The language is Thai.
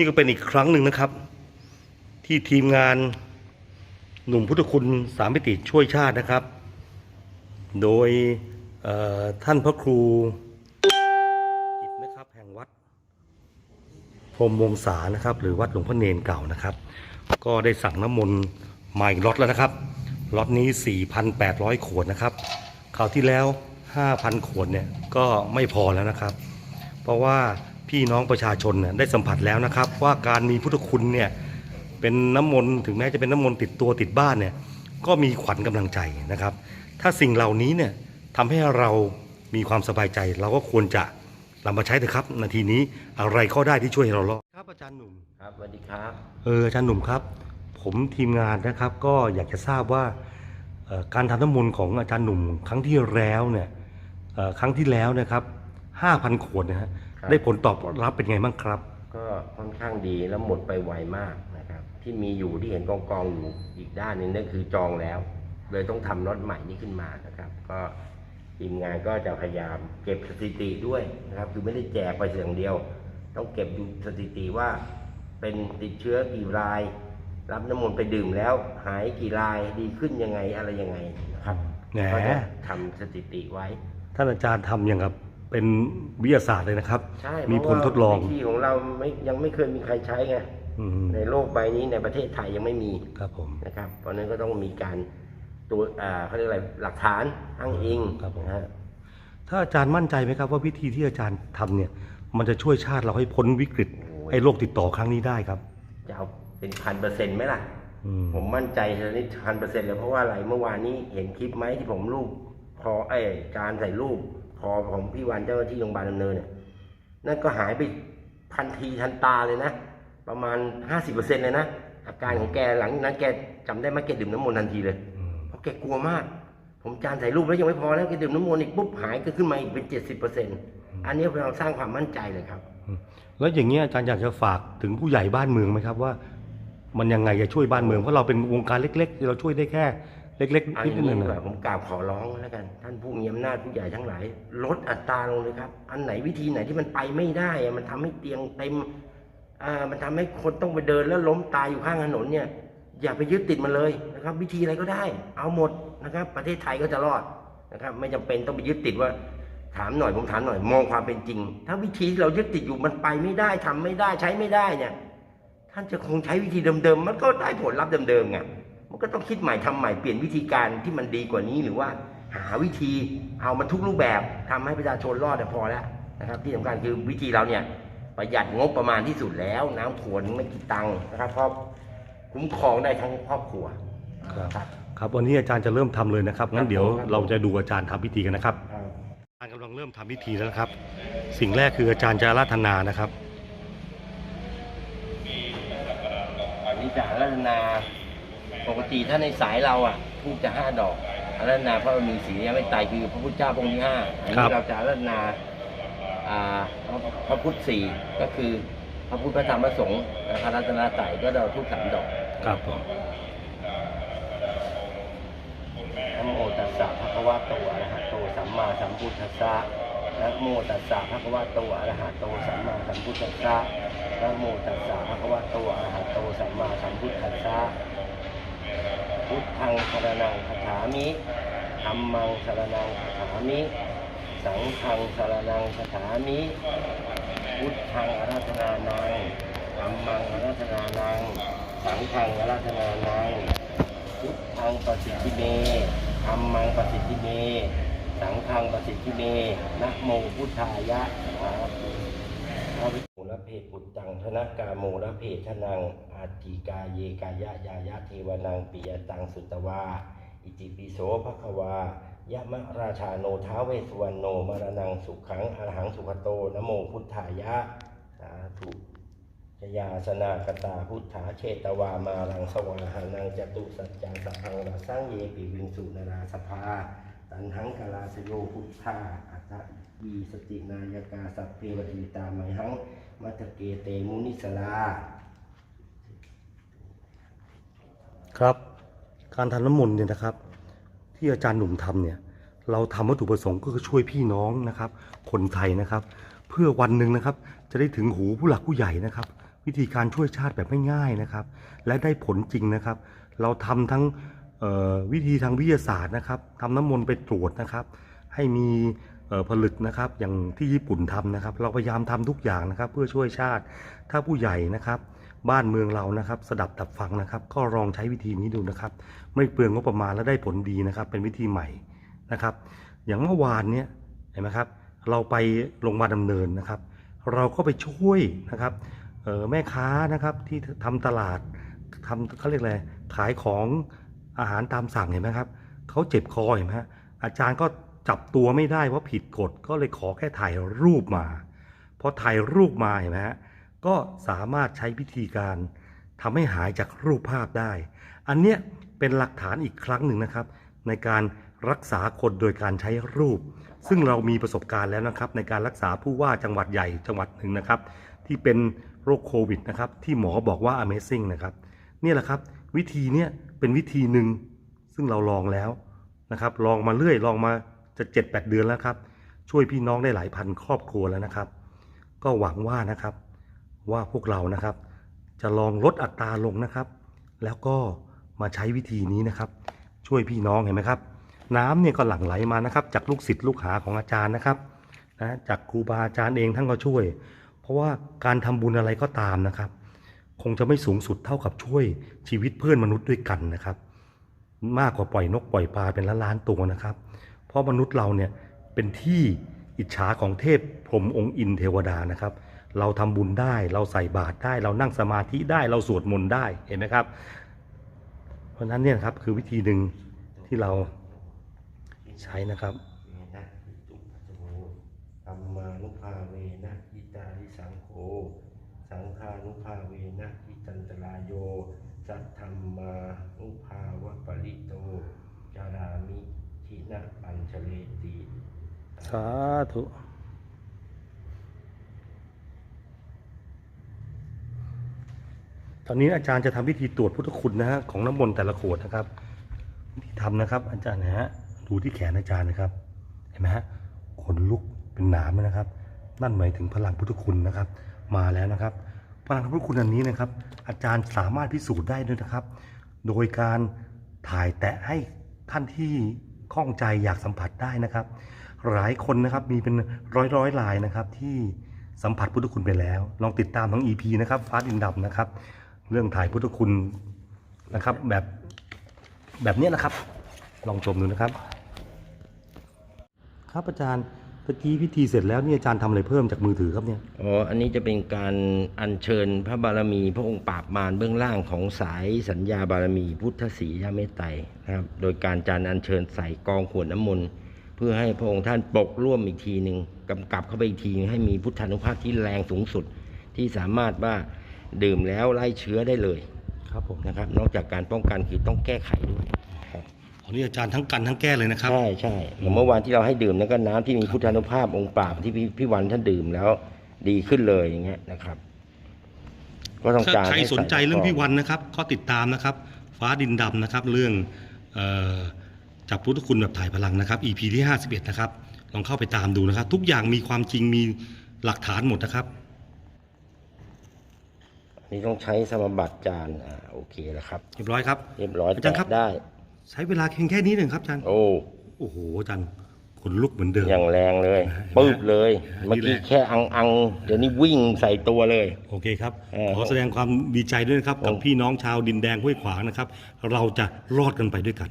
นี่ก็เป็นอีกครั้งหนึ่งนะครับ ที่ทีมงานหนุ่มพุทธคุณสามมิติช่วยชาตินะครับ โดยท่านพระครูกิจนะครับแห่งวัดพรมวงศานะครับ หรือวัดหลวงพ่อเนนเก่านะครับ ก็ได้สั่งน้ำมนต์มาอีกล็อตแล้วนะครับล็อตนี้ 4,800 ขวดนะครับคราวที่แล้ว 5,000 ขวดเนี่ยก็ไม่พอแล้วนะครับ เพราะว่า พี่น้องประชาชนเนี่ยได้สัมผัสแล้วนะครับ ว่าการมีพุทธคุณเนี่ยเป็นน้ำมนต์ถึงแม้จะเป็นน้ำมนต์ติดตัวติดบ้านเนี่ยก็มีขวัญกำลังใจนะครับ ถ้าสิ่งเหล่านี้เนี่ยทำให้เรามีความสบายใจ เราก็ควรจะนำมาใช้เถอะครับ นาทีนี้อะไรก็ได้ที่ช่วยให้เรารอดครับอาจารย์หนุ่มครับสวัสดีครับเอออาจารย์หนุ่มครับ ผมทีมงานนะครับ ก็อยากจะทราบว่าเอ่อการทำน้ำมนต์ของอาจารย์หนุ่ม ครั้งที่แล้วเนี่ยเอ่อครั้งที่แล้วนะครับห้าพันขวดนะฮะครับ ได้ผลตอบรับเป็นไงบ้างครับ ก็ค่อนข้างดีแล้วหมดไปไวมากนะครับ ที่มีอยู่ที่เห็นกองกองๆอยู่อีกด้านหนึงนั่นคือจองแล้ว เลยต้องทำรถใหม่นี้ขึ้นมานะครับ ก็ทีมงานก็จะพยายามเก็บสถิติด้วยนะครับ คือไม่ได้แจกไปเสียงเดียว ต้องเก็บดูสถิติว่าเป็นติดเชื้อกี่ราย รับน้ำมนต์ไปดื่มแล้ว หายกี่รายดีขึ้นยังไงอะไรยังไงนะครับแหม ก็จะทำสถิติไว้ ท่านอาจารย์ทำอย่างกับ เป็นวิทยาศาสตร์เลยนะครับ ใช่มีผลทดลองเพราะว่าวิธีของเราไม่ยังไม่เคยมีใครใช้ไงอืมในโลกใบนี้ในประเทศไทยยังไม่มีครับผม นะครับ เพราะฉะนั้นก็ต้องมีการตัวอ่าเขาเรียกอะไรหลักฐานอ้างอิงครับผม นะฮะ ถ้าอาจารย์มั่นใจไหมครับว่าวิธีที่อาจารย์ทำเนี่ย มันจะช่วยชาติเราให้พ้นวิกฤตไอ้โรคติดต่อครั้งนี้ได้ครับ จะเอาเป็นพันเปอร์เซ็นต์ไหมล่ะ อืม ผมมั่นใจชนิดพันเปอร์เซ็นต์เลยเพราะว่าอะไรเมื่อวานนี้เห็นคลิปไหมที่ผมรูปพอไอ้จานใส่รูป พอของพี่วันเจ้าหน้าที่โรงพยาบาลดำเนินเนี่ยนั่นก็หายไปทันทีทันตาเลยนะ ประมาณห้าสิบเปอร์เซ็นต์เลยนะ อาการของแกหลังจากนั้นแกจำได้ไหมแกดื่มน้ำมนต์ทันทีเลยอืมเพราะแกกลัวมาก ผมจานถ่ายรูปแล้วยังไม่พอแล้วแกดื่มน้ำมนต์อีกปุ๊บหายก็ขึ้นมาอีกเป็นเจ็ดสิบเปอร์เซ็นต์อันนี้เราสร้างความมั่นใจเลยครับ แล้วอย่างเงี้ยอาจารย์อยากจะฝากถึงผู้ใหญ่บ้านเมืองไหมครับว่า มันยังไงจะช่วยบ้านเมืองเพราะเราเป็นวงการเล็ก ๆ เราช่วยได้แค่ เล็กเอาๆนิอดย่างนึนี้งดีกว่านะผมกราบขอร้องแล้วกัน ท่านผู้มีอำนาจผู้ใหญ่ทั้งหลาย ลดอัตราลงเลยครับ อันไหนวิธีไหนที่มันไปไม่ได้อะมันทำให้เตียงเต็มอ่ามันทำให้คนต้องไปเดินแล้วล้มตายอยู่ข้างถนนเนี่ย อย่าไปยึดติดมันเลยนะครับ วิธีอะไรก็ได้ เอาหมดนะครับ ประเทศไทยก็จะรอดนะครับ ไม่จำเป็นต้องไปยึดติดว่า ถามหน่อยผมถามหน่อยมองความเป็นจริง ถ้าวิธีที่เรายึดติดอยู่มันไปไม่ได้ทำไม่ได้ใช้ไม่ได้เนี่ย ท่านจะคงใช้วิธีเดิมๆมันก็ได้ผลลัพธ์เดิมๆไง มันก็ต้องคิดใหม่ทำใหม่เปลี่ยนวิธีการที่มันดีกว่านี้หรือว่าหาวิธีเอามันทุกรูปแบบทำให้ประชาชนรอดเนี่ยพอแล้วนะครับ ที่สำคัญคือวิธีเราเนี่ยประหยัดงบประมาณที่สุดแล้ว น้ำขวดไม่กี่ตังค์นะครับเพราะคุ้มครองได้ทั้งครอบครัวครับครับครับวันนี้อาจารย์จะเริ่มทำเลยนะครับงั้นเดี๋ยวครับเราจะดูอาจารย์ทำพิธีกันนะครับอาจารย์กำลังเริ่มทำพิธีแล้วนะครับ สิ่งแรกคืออาจารย์จะอาราธนานะครับอันนี้จะอารัตนา ปกติถ้าในสายเราอะทูบจะห้าดอกอารัตนาเพราะเรามีสีนี้ไม่ตายคือพระพุทธเจ้าพระองค์ที่ห้าอันครันี้บเราจะอารัตนาอ่าพระพระพุทธสี่ก็คือพระพุทธพระธรรมพระสงฆ์นะครับรัตนาไตรก็เราทุกสามดอกครับผมนะโมตัสสะภะคะวะโตอะระหะโตสัมมาสัมพุทธัสสะนะโมตัสสะภะคะวะโตอะระหะโตสัมมาสัมพุทธัสสะนะโมตัสสะภะคะวะโตอะระหะโตสัมมาสัมพุทธัสสะ พุทธังสรนังคาถามิธรรมังสรนังคาถามิ สังฆังสรนังคาถามิพุทธังอาราธนานังธรรมังอาราธนานัง สังฆังอาราธนานัง พุทธังปสิทธิเมธรรมังปสิทธิเม สังฆังปสิทธิเมนะโมพุทธายะสาธุ พระเพปุตตังธนกาโมระเพทนังอาติกาเยกายะยายะเทวนังปิยตังสุตวา อิติปิโสภควายะมะราชาโนท้าเวสุวรรณโนมรณังสุขังอรหังสุขโตนะโมพุทธายะสาธุชยาสนากตาพุทธาเชตวามารังสวาหานังจตุสัจจังสัพพังราสังเยปิวิงสุนาราสภา ตันหังกาลาสโยพุทธาอัตตยีสตินายกาสัพเพวติตาไมหังมัตเกเตมุนิสลา ครับ การทำน้ำมนต์เนี่ยนะครับ ที่อาจารย์หนุ่มทำเนี่ย เราทำวัตถุประสงค์ก็คือช่วยพี่น้องนะครับ คนไทยนะครับ เพื่อวันหนึ่งนะครับ จะได้ถึงหูผู้หลักผู้ใหญ่นะครับ วิธีการช่วยชาติแบบไม่ง่ายนะครับ และได้ผลจริงนะครับ เราทำทั้ง วิธีทางวิทยาศาสตร์นะครับทำน้ำมนต์ไปตรวจนะครับ ให้มีผลึกนะครับอย่างที่ญี่ปุ่นทำนะครับ เราพยายามทำทุกอย่างนะครับ เพื่อช่วยชาติถ้าผู้ใหญ่นะครับ บ้านเมืองเรานะครับ สดับตับฟังนะครับ ก็ลองใช้วิธีนี้ดูนะครับ ไม่เปลืองงบประมาณและได้ผลดีนะครับ เป็นวิธีใหม่นะครับ อย่างเมื่อวานเนี้ยเห็นไหมครับ เราไปโรงพยาบาลดำเนินนะครับ เราก็ไปช่วยนะครับแม่ค้านะครับที่ทำตลาดทำเขาเรียกอะไรขายของ อาหารตามสั่งเห็นไหมครับเขาเจ็บคอเห็นไหมฮะอาจารย์ก็จับตัวไม่ได้เพราะผิดกฎก็เลยขอแค่ถ่ายรูปมาพอถ่ายรูปมาเห็นไหมฮะก็สามารถใช้พิธีการทำให้หายจากรูปภาพได้ อันเนี้ยเป็นหลักฐานอีกครั้งหนึ่งนะครับ ในการรักษาคนโดยการใช้รูป ซึ่งเรามีประสบการณ์แล้วนะครับ ในการรักษาผู้ว่าจังหวัดใหญ่จังหวัดหนึ่งนะครับ ที่เป็นโรคโควิดนะครับ ที่หมอบอกว่า Amazing นะครับ นี่แหละครับ วิธีเนี้ย เป็นวิธีหนึ่งซึ่งเราลองแล้วนะครับ ลองมาเรื่อยลองมาจะเจ็ดแปดเดือนแล้วครับ ช่วยพี่น้องได้หลายพันครอบครัวแล้วนะครับ ก็หวังว่านะครับว่าพวกเรานะครับ จะลองลดอัตราลงนะครับ แล้วก็มาใช้วิธีนี้นะครับ ช่วยพี่น้องเห็นไหมครับ น้ำเนี่ยก็หลั่งไหลมานะครับ จากลูกศิษย์ลูกหาของอาจารย์นะครับนะจากครูบาอาจารย์เองท่านก็ช่วย เพราะว่าการทำบุญอะไรก็ตามนะครับ คงจะไม่สูงสุดเท่ากับช่วยชีวิตเพื่อนมนุษย์ด้วยกันนะครับ มากกว่าปล่อยนกปล่อยปลาเป็นล้านล้านๆตัวนะครับ เพราะมนุษย์เราเนี่ยเป็นที่อิจฉาของเทพพรหมองค์อินเทวดานะครับ เราทำบุญได้เราใส่บาตรได้ เรานั่งสมาธิได้เราสวดมนต์ได้เห็นไหมครับ เพราะฉะนั้นเนี่ยครับคือวิธีหนึ่งที่เราใช้นะครับธรรมานุภาเวนะอิตาริสังโฆ สังฆานุภาเวนะอิตันตรายโย สัทธรรมานุภาวะปริโตจารามิทินะปัญชเลติสาธุตอนนี้อาจารย์จะทำพิธีตรวจพุทธคุณนะฮะของน้ำมนต์แต่ละขวดนะครับที่ทำนะครับ อาจารย์นะฮะดูที่แขนอาจารย์นะครับ เห็นไหมฮะขนลุกเป็นหนามเลยนะครับ นั่นหมายถึงพลังพุทธคุณนะครับ มาแล้วนะครับพลังพุทธคุณอันนี้นะครับ อาจารย์สามารถพิสูจน์ได้ด้วยนะครับ โดยการถ่ายแตะให้ท่านที่ข้องใจอยากสัมผัสได้นะครับ หลายคนนะครับมีเป็นร้อยร้อยลายนะครับ ที่สัมผัสพุทธคุณไปแล้ว ลองติดตามทั้ง EP นะครับฟ้าดินดำนะครับ เรื่องถ่ายพุทธคุณนะครับ แบบแบบนี้นะครับ ลองชมดูนะครับ ครับอาจารย์ ตะกี้พิธีเสร็จแล้วนี่อาจารย์ทำอะไรเพิ่มจากมือถือครับเนี่ยอ๋อ อันนี้จะเป็นการอัญเชิญพระบารมี พระองค์ปราบมารเบื้องล่างของสายสัญญาบารมี พุทธศรียาเมตไตรนะครับ โดยการจานอัญเชิญใส่กองขวดน้ำมนต์เพื่อให้พระองค์ท่านปกร่วมอีกทีหนึ่งกำกับเข้าไปอีกทีนึงให้มีพุทธานุภาพที่แรงสูงสุด ที่สามารถว่าดื่มแล้วไล่เชื้อได้เลยครับผมนะครับ นอกจากการป้องกันคือต้องแก้ไขด้วยครับ อันนี้อาจารย์ทั้งกันทั้งแก้เลยนะครับ ใช่ใช่อย่างเมื่อวานที่เราให้ดื่มนั่นก็น้ำที่มีพุทธานุภาพองค์ปราบที่พี่พี่วันท่านดื่มแล้วดีขึ้นเลยอย่างเงี้ยนะครับ ก็ต้องถ้าการใครห้สนใจเรื่องใส่พี่วันนะครับก็ติดตามนะครับ ฟ้าดินดำนะครับ เรื่องเออจับพุทธคุณแบบถ่ายพลังนะครับ EP ที่ 51 นะครับ ลองเข้าไปตามดูนะครับ ทุกอย่างมีความจริงมีหลักฐานหมดนะครับอันนี้ต้องใช้สมบัติจานอ่าโอเคแล้วครับ เรียบร้อยครับ เรียบร้อยอาจารย์ครับแตะได้ ใช้เวลาเพียงแค่นี้เองครับอาจารย์โอ้โอ้โหอาจารย์ขนลุกเหมือนเดิม อย่างแรงเลยเห็นไหมปื๊บเลยนี่เมื่อกี้แหละแค่อังอังๆเดี๋ยวนี้วิ่งใส่ตัวเลย โอเคครับเออขอแสดงความดีใจด้วยนะครับ กับโอ้พี่น้องชาวดินแดงห้วยขวางนะครับ เราจะรอดกันไปด้วยกัน